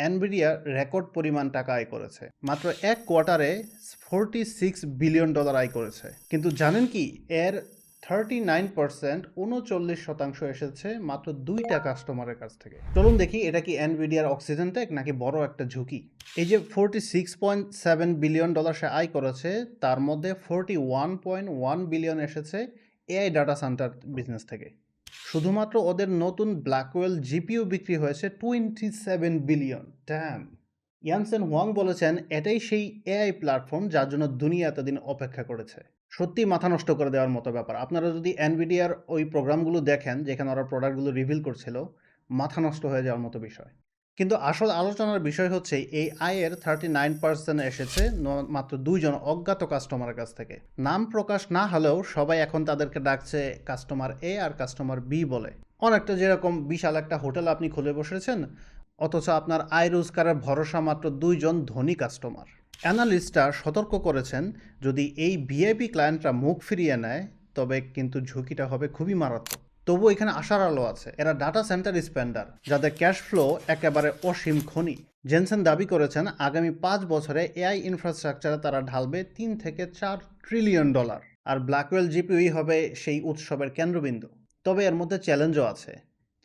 অ্যানভিডিয়া record পরিমাণ টাকা আয় করেছে। মাত্র এক কোয়ার্টারে ফোরটি সিক্স বিলিয়ন ডলার আয় করেছে। কিন্তু জানেন কি, এর থার্টি নাইন পার্সেন্ট উনচল্লিশ শতাংশ এসেছে মাত্র দুইটা কাস্টমারের কাছ থেকে। চলুন দেখি এটা কি অ্যানভিডিয়ার অক্সিজেন টেক নাকি বড় একটা ঝুঁকি। এই যে forty six point seven billion dollar সে আয় করেছে, তার মধ্যে forty one point one billion এসেছে এআই ডাটা সেন্টার বিজনেস থেকে। শুধুমাত্র ওদের নতুন ব্ল্যাকওয়েল জিপিও বিক্রি হয়েছে টোয়েন্টি সেভেন বিলিয়ন ট্যাম ইয়ানসেন ওয়াং বলেছেন, এটাই সেই এআই প্ল্যাটফর্ম যার জন্য দুনিয়া এতদিন অপেক্ষা করেছে। সত্যি মাথা নষ্ট করে দেওয়ার মতো ব্যাপার। আপনারা যদি এনভিডিয়ার ওই প্রোগ্রামগুলো দেখেন, যেখানে ওরা প্রোডাক্টগুলো রিভিল করছিল, মাথা নষ্ট হয়ে যাওয়ার মতো বিষয়। কিন্তু আসল আলোচনার বিষয় হচ্ছে, এই আয়ের থার্টি নাইন পার্সেন্ট এসেছে মাত্র দুইজন অজ্ঞাত কাস্টমারের কাছ থেকে। নাম প্রকাশ না হলেও সবাই এখন তাদেরকে ডাকছে কাস্টমার এ আর কাস্টমার বি বলে। অনেকটা যেরকম বিশাল একটা হোটেল আপনি খুলে বসেছেন, অথচ আপনার আয় রোজগারের ভরসা মাত্র দুইজন ধনী কাস্টমার অ্যানালিস্টরা সতর্ক করেছেন, যদি এই ভিআইপি ক্লায়েন্টরা মুখ ফিরিয়ে নেয়, তবে কিন্তু ঝুঁকিটা হবে খুবই মারাত্মক। তবু এখানে আশার আলো আছে। এরা ডাটা সেন্টার স্পেন্ডার যাদের ক্যাশ ফ্লো একেবারে অসীম খনি। জেনসেন দাবি করেছেন, আগামী পাঁচ বছরে এআই ইনফ্রাস্ট্রাকচারে তারা ঢালবে তিন থেকে চার ট্রিলিয়ন ডলার আর ব্ল্যাকওয়েল জিপিউই হবে সেই উৎসবের কেন্দ্রবিন্দু। তবে এর মধ্যে চ্যালেঞ্জও আছে।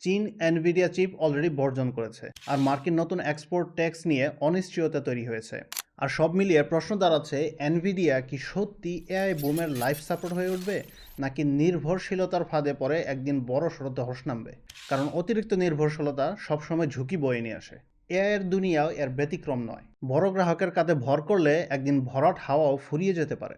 চীন এনভিডিয়া চিপ অলরেডি বর্জন করেছে। আর মার্কিন নতুন এক্সপোর্ট ট্যাক্স নিয়ে অনিশ্চয়তা তৈরি হয়েছে। আর সব মিলিয়ে প্রশ্ন দাঁড়াচ্ছে এনভিডিয়া কি সত্যি এআই বুমের লাইফ সাপোর্ট হয়ে উঠবে, নাকি নির্ভরশীলতার ফাঁদে পরে একদিন বড় সড়ো ধস নামবে? কারণ অতিরিক্ত নির্ভরশীলতা সবসময় ঝুঁকি বয়ে নিয়ে আসে। এআই এর দুনিয়াও এর ব্যতিক্রম নয়। বড় গ্রাহকের কাঁধে ভর করলে একদিন ভরাট হাওয়াও ফুরিয়ে যেতে পারে।